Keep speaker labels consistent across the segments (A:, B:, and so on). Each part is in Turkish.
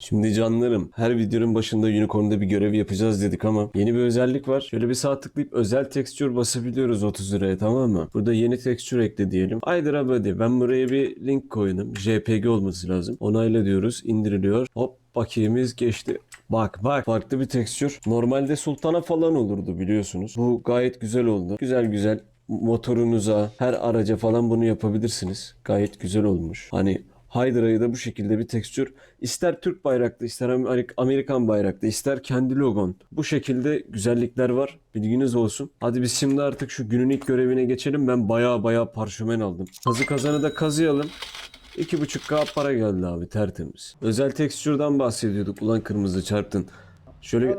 A: Şimdi canlarım her videonun başında Unicorn'da bir görev yapacağız dedik ama yeni bir özellik var. Şöyle bir sağ tıklayıp özel tekstür basabiliyoruz 30 liraya tamam mı? Burada yeni tekstür ekle diyelim. Haydır abadi ben buraya bir link koydum. JPG olması lazım. Onayla diyoruz indiriliyor. Hop bakiyemiz geçti. Bak bak farklı bir tekstür. Normalde sultana falan olurdu biliyorsunuz. Bu gayet güzel oldu. Güzel güzel motorunuza, her araca falan bunu yapabilirsiniz. Gayet güzel olmuş. Hani Hydra'yı da bu şekilde bir tekstür. İster Türk bayraklı, ister Amerik- Amerikan bayraklı, ister kendi logon. Bu şekilde güzellikler var. Bilginiz olsun. Hadi biz şimdi artık şu günün ilk görevine geçelim. Ben baya baya parşömen aldım. Kazı kazanı da kazıyalım. 2.5k para geldi abi tertemiz. Özel tekstürden bahsediyorduk. Ulan kırmızı çarptın. Şöyle.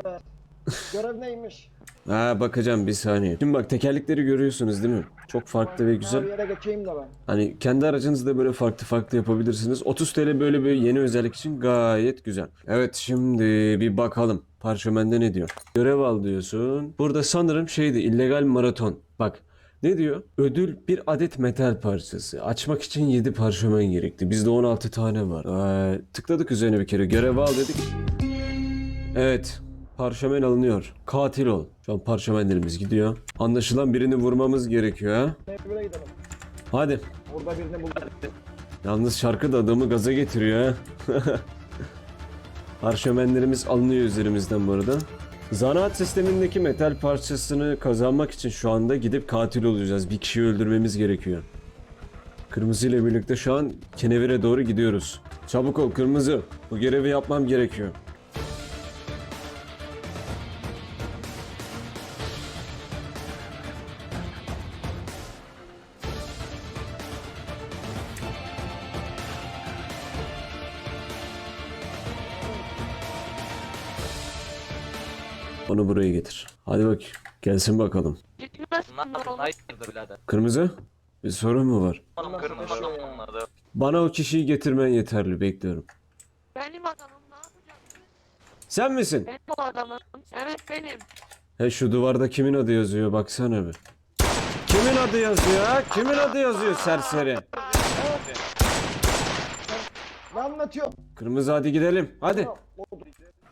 B: Görev neymiş?
A: Ha bakacağım bir saniye. Şimdi bak tekerlekleri görüyorsunuz değil mi? Çok farklı ve güzel.
B: Bir yere geçeyim de ben.
A: Hani kendi aracınızda böyle farklı farklı yapabilirsiniz. 30 TL böyle bir yeni özellik için gayet güzel. Evet şimdi bir bakalım. Parşömende ne diyor? Görev al diyorsun. Burada sanırım şeydi illegal maraton. Bak ne diyor? Ödül bir adet metal parçası. Açmak için 7 parşömen gerekti. Bizde 16 tane var. Ee, tıkladık üzerine bir kere. Görev al dedik. Evet. Parşömen alınıyor. Katil ol. Şu an parşömenlerimiz gidiyor. Anlaşılan birini vurmamız gerekiyor ha.
B: Gidelim.
A: Hadi.
B: Orada birini buldum.
A: Yalnız şarkı da adamı gaza getiriyor ha. Parşömenlerimiz alınıyor üzerimizden bu arada. Zanaat sistemindeki metal parçasını kazanmak için şu anda gidip katil olacağız. Bir kişiyi öldürmemiz gerekiyor. Kırmızı ile birlikte şu an kenevire doğru gidiyoruz. Çabuk ol kırmızı. Bu görevi yapmam gerekiyor. Onu buraya getir. Hadi bak. Gelsin bakalım.
C: Hayırdır birader.
A: Kırmızı? Bir sorun mu var?
C: Oğlum kırmızı.
A: Bana o kişiyi getirmen yeterli. Bekliyorum.
D: Benim adamım ne yapacaksın?
A: Sen misin?
D: Benim o adamım. Evet benim.
A: He şu duvarda kimin adı yazıyor baksana bir. Kimin adı yazıyor ha? Kimin adı yazıyor serseri?
B: Ne anlatıyorsun?
A: Kırmızı hadi gidelim. Hadi.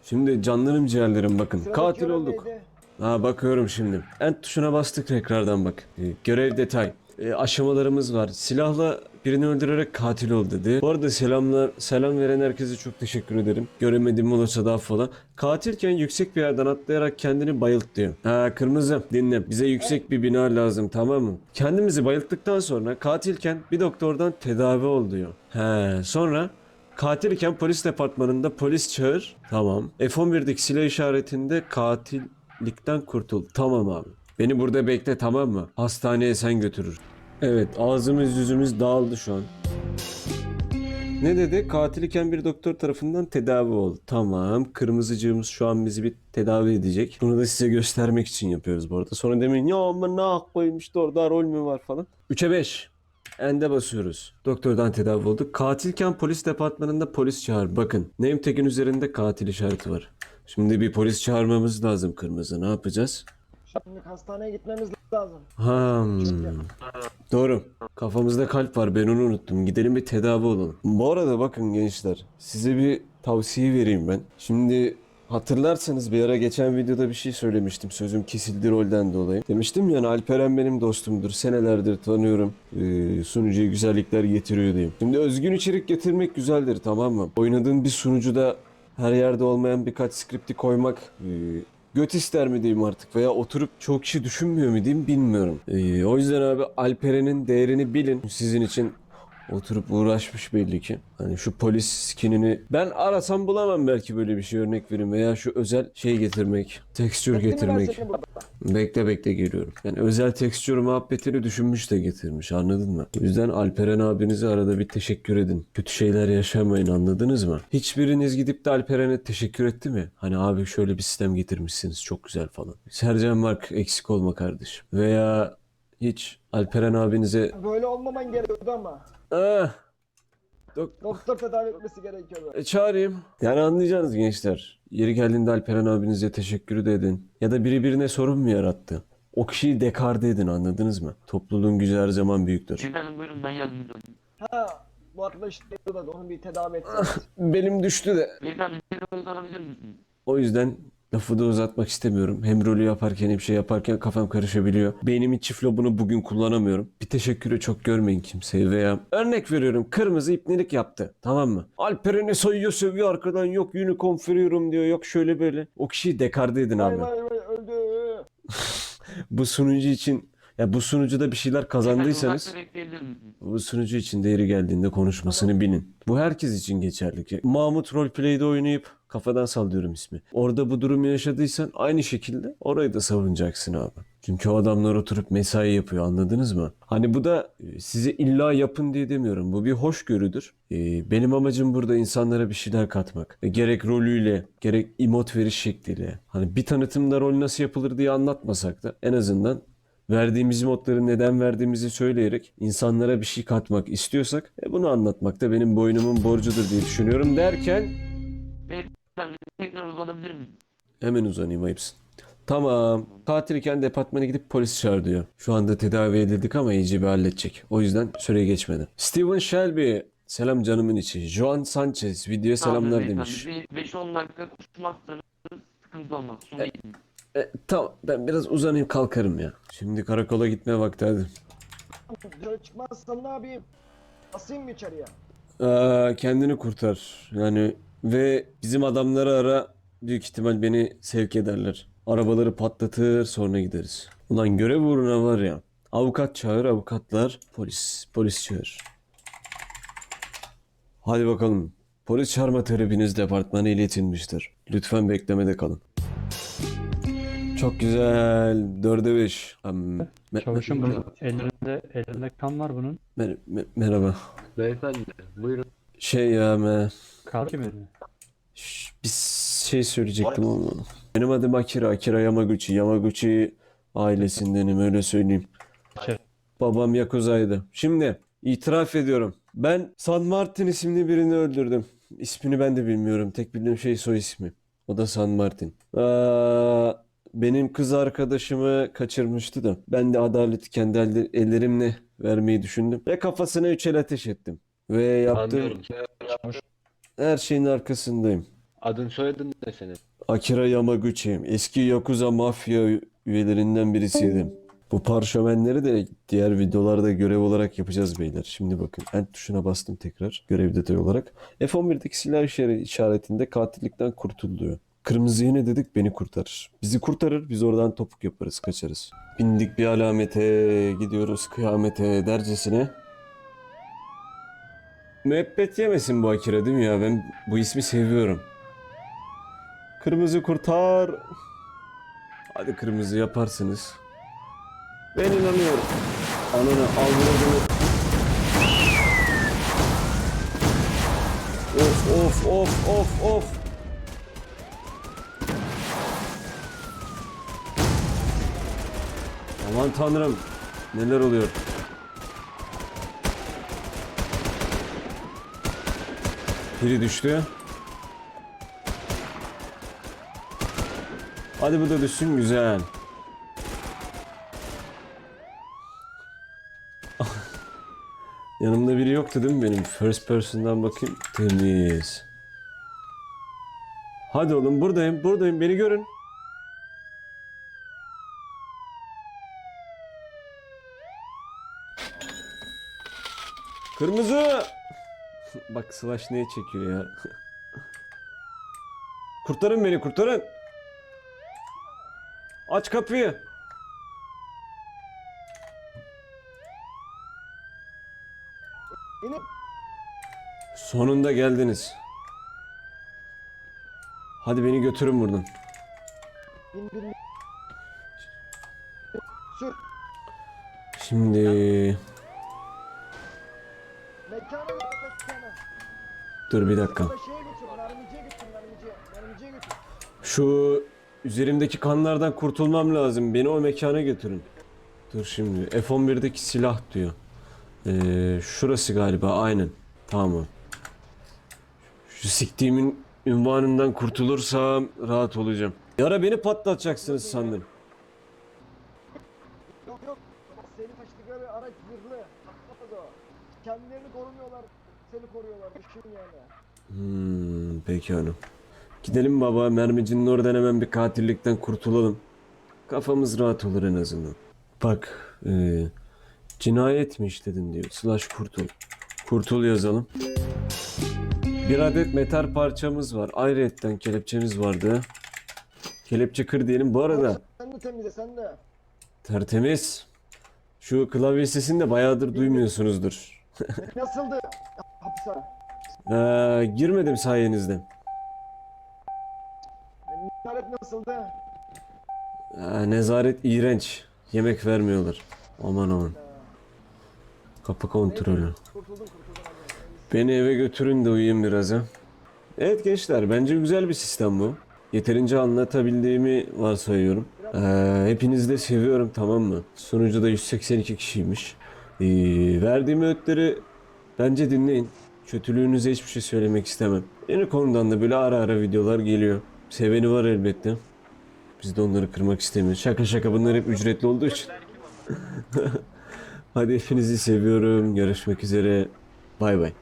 A: Şimdi canlarım ciğerlerim bakın.
B: Sıradaki
A: Katil olduk.
B: neydi?
A: Ha bakıyorum şimdi. End tuşuna bastık tekrardan bak. Ee, görev detay. Ee, aşamalarımız var. Silahla birini öldürerek katil ol dedi. Bu arada selamlar, selam veren herkese çok teşekkür ederim. Göremediğim olursa daha falan. Katilken yüksek bir yerden atlayarak kendini bayılt diyor. Ha kırmızı dinle. Bize yüksek bir bina lazım tamam mı? Kendimizi bayılttıktan sonra katilken bir doktordan tedavi ol diyor. He sonra Katil iken polis departmanında polis çağır. Tamam. F11'deki silah işaretinde katillikten kurtul. Tamam abi. Beni burada bekle tamam mı? Hastaneye sen götürür. Evet ağzımız yüzümüz dağıldı şu an. Ne dedi? Katil iken bir doktor tarafından tedavi ol. Tamam. Kırmızıcığımız şu an bizi bir tedavi edecek. Bunu da size göstermek için yapıyoruz bu arada. Sonra demeyin ya ama ne hak koymuştu orada rol mü var falan. 3'e 5. Ende basıyoruz. Doktordan tedavi olduk. Katilken polis departmanında polis çağır. Bakın name tag'in üzerinde katil işareti var. Şimdi bir polis çağırmamız lazım kırmızı. Ne yapacağız?
B: Şimdi hastaneye gitmemiz lazım.
A: Hmm. Doğru. Kafamızda kalp var. Ben onu unuttum. Gidelim bir tedavi olalım. Bu arada bakın gençler. Size bir tavsiye vereyim ben. Şimdi hatırlarsanız bir ara geçen videoda bir şey söylemiştim. Sözüm kesildi rolden dolayı. Demiştim yani Alperen benim dostumdur. Senelerdir tanıyorum. Ee, sunucuya güzellikler getiriyor diyeyim. Şimdi özgün içerik getirmek güzeldir tamam mı? Oynadığın bir sunucuda her yerde olmayan birkaç skripti koymak e, göt ister mi diyeyim artık veya oturup çok kişi düşünmüyor mu diyeyim bilmiyorum. Ee, o yüzden abi Alperen'in değerini bilin. Sizin için oturup uğraşmış belli ki. Hani şu polis skinini ben arasam bulamam belki böyle bir şey örnek vereyim veya şu özel şey getirmek, tekstür getirmek. Bekle bekle geliyorum. Yani özel tekstür muhabbetini düşünmüş de getirmiş anladın mı? O yüzden Alperen abinize arada bir teşekkür edin. Kötü şeyler yaşamayın anladınız mı? Hiçbiriniz gidip de Alperen'e teşekkür etti mi? Hani abi şöyle bir sistem getirmişsiniz çok güzel falan. Sercan Mark eksik olma kardeşim. Veya hiç Alperen abinize
B: Böyle olmaman gerekiyordu ama.
A: Ah, dok-
B: Doktor tedavi etmesi gerekiyordu.
A: e, çağırayım. Yani anlayacaksınız gençler. Yeri geldiğinde Alperen abinize teşekkür de edin. Ya da biri birine sorun mu yarattı? O kişiyi dekarde edin anladınız mı? Topluluğun gücü her zaman büyüktür.
D: Efendim buyurun ben yardımcı olayım.
B: Ha Bu arkadaş da onu bir tedavi etseniz.
A: Belim düştü de.
D: Beyefendi beni öldürebilir misin?
A: O yüzden lafı da uzatmak istemiyorum. Hem rolü yaparken hem şey yaparken kafam karışabiliyor. Beynimin çift lobunu bugün kullanamıyorum. Bir teşekkürü çok görmeyin kimseye veya örnek veriyorum kırmızı ipnelik yaptı. Tamam mı? Alperen'i soyuyor sövüyor arkadan yok unicorn veriyorum diyor yok şöyle böyle. O kişiyi dekarde edin abi.
B: vay vay vay öldü.
A: Bu sunucu için ya bu sunucuda bir şeyler kazandıysanız bu sunucu için değeri geldiğinde konuşmasını bilin. Bu herkes için geçerli. Mahmut Roleplay'de oynayıp kafadan sallıyorum ismi. Orada bu durumu yaşadıysan aynı şekilde orayı da savunacaksın abi. Çünkü o adamlar oturup mesai yapıyor anladınız mı? Hani bu da e, size illa yapın diye demiyorum. Bu bir hoşgörüdür. E, Benim amacım burada insanlara bir şeyler katmak. E, Gerek rolüyle, gerek emot veriş şekliyle. Hani bir tanıtımda rol nasıl yapılır diye anlatmasak da en azından verdiğimiz modları neden verdiğimizi söyleyerek insanlara bir şey katmak istiyorsak e, bunu anlatmak da benim boynumun borcudur diye düşünüyorum derken hemen uzanayım ayıpsın. Tamam. Katilken departmana gidip polis çağır diyor. Şu anda tedavi edildik ama iyice bir halledecek. O yüzden süre geçmedi. Steven Shelby. Selam canımın içi. Joan Sanchez videoya selamlar demiş.
D: beyefendi. Bir 5-10 dakika kusmazsanız sıkıntı olmaz. Sonra.
A: E, tamam ben biraz uzanayım kalkarım ya. Şimdi karakola gitme vakti hadi.
B: Dışarı çıkmazsam ne yapayım? Asayım mı içeriye?
A: Aa, kendini kurtar. Yani ve bizim adamları ara büyük ihtimal beni sevk ederler. Arabaları patlatır sonra gideriz. Ulan görev uğruna var ya. Avukat çağır avukatlar polis. Polis çağır. Hadi bakalım. Polis çağırma talebiniz departmana iletilmiştir. Lütfen beklemede kalın. Çok güzel. Dörde beş. Am- me-
C: Çavuşum
A: me-
C: bunun ellerinde ellerinde kan var bunun.
A: mer- me- merhaba.
E: Beyefendi buyurun.
A: Şey ya me-
C: Kalk mi?
A: Şş, bir şey söyleyecektim ama. Benim adım Akira, Akira Yamaguchi. Yamaguchi ailesindenim öyle söyleyeyim.
C: İçeri.
A: Babam Yakuza'ydı. Şimdi itiraf ediyorum. Ben San Martin isimli birini öldürdüm. İsmini ben de bilmiyorum. Tek bildiğim şey soy ismi. O da San Martin. Aa, benim kız arkadaşımı kaçırmıştı da. Ben de adaleti kendi ellerimle vermeyi düşündüm. Ve kafasına üç el ateş ettim. Ve yaptığım
E: Anlıyorum.
A: her şeyin arkasındayım.
E: Adın soyadın ne senin?
A: Akira Yamaguchi. Eski Yakuza mafya üyelerinden birisiydim. Bu parşömenleri de diğer videolarda görev olarak yapacağız beyler. Şimdi bakın End tuşuna bastım tekrar görev detayı olarak. F11'deki silah işare- işaretinde katillikten kurtuluyor. Kırmızıya ne dedik beni kurtarır. Bizi kurtarır biz oradan topuk yaparız kaçarız. Bindik bir alamete gidiyoruz kıyamete dercesine. Müebbet yemesin bu Akira değil mi ya? Ben bu ismi seviyorum. Kırmızı kurtar. Hadi kırmızı yaparsınız. Ben inanıyorum. Ananı avradını. Of of of of of. Aman tanrım. Neler oluyor? Biri düştü. Hadi bu da düşsün güzel. Yanımda biri yoktu değil mi benim? First person'dan bakayım. Temiz. Hadi oğlum buradayım buradayım beni görün. Kırmızı. Bak Slash neye çekiyor ya. kurtarın beni kurtarın. Aç kapıyı.
B: İnip
A: Sonunda geldiniz. Hadi beni götürün buradan. Şimdi. Dur bir dakika. Şu üzerimdeki kanlardan kurtulmam lazım. Beni o mekana götürün. Dur şimdi. F11'deki silah diyor. Ee, şurası galiba aynen. Tamam. Şu siktiğimin ünvanından kurtulursam rahat olacağım. Yara beni patlatacaksınız sandım.
B: Kendilerini korumuyorlar. Seni koruyorlar düşün yani.
A: Hmm, peki hanım. Gidelim baba mermicinin oradan hemen bir katillikten kurtulalım. Kafamız rahat olur en azından. Bak e, cinayet mi işledin diyor. Slash kurtul. Kurtul yazalım. Bir adet metal parçamız var. Ayrıyetten kelepçemiz vardı. Kelepçe kır diyelim. Bu arada
B: Sen de temizle sen de.
A: tertemiz. Şu klavye sesini de bayağıdır duymuyorsunuzdur.
B: Nasıldı? Hapishane.
A: Ee, girmedim sayenizde.
B: Nihalet nasıldı?
A: Aa, nezaret iğrenç. Yemek vermiyorlar. Aman aman. Kapı kontrolü.
B: Kurtuldum kurtuldum.
A: Beni eve götürün de uyuyayım biraz ha. Evet gençler bence güzel bir sistem bu. Yeterince anlatabildiğimi varsayıyorum. Ee, hepinizi de seviyorum tamam mı? Sonucu da 182 kişiymiş. Ee, verdiğim öğütleri bence dinleyin. Kötülüğünüze hiçbir şey söylemek istemem. Yeni konudan da böyle ara ara videolar geliyor. Seveni var elbette. Biz de onları kırmak istemiyoruz. Şaka şaka bunlar hep ücretli olduğu için. Hadi hepinizi seviyorum. Görüşmek üzere. Bay bay.